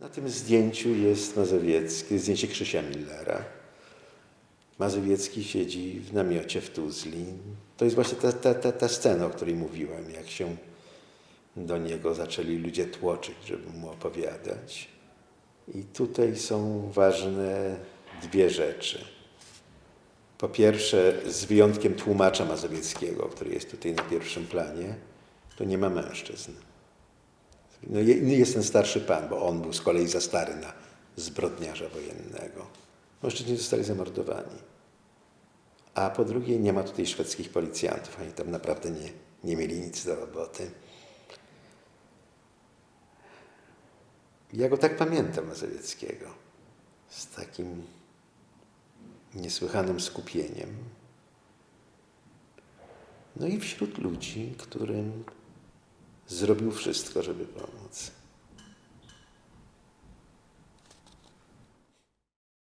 Na tym zdjęciu jest Mazowiecki, zdjęcie Krzysia Millera. Mazowiecki siedzi w namiocie w Tuzli. To jest właśnie ta, ta, ta, ta scena, o której mówiłem, jak się do niego zaczęli ludzie tłoczyć, żeby mu opowiadać. I tutaj są ważne dwie rzeczy. Po pierwsze, z wyjątkiem tłumacza mazowieckiego, który jest tutaj na pierwszym planie, to nie ma mężczyzn. No, je- jest ten starszy pan, bo on był z kolei za stary na zbrodniarza wojennego. Mężczyźni zostali zamordowani. A po drugie, nie ma tutaj szwedzkich policjantów. Oni tam naprawdę nie, nie mieli nic do roboty. Ja go tak pamiętam, Mazowieckiego. Z takim niesłychanym skupieniem. No i wśród ludzi, którym zrobił wszystko, żeby pomóc.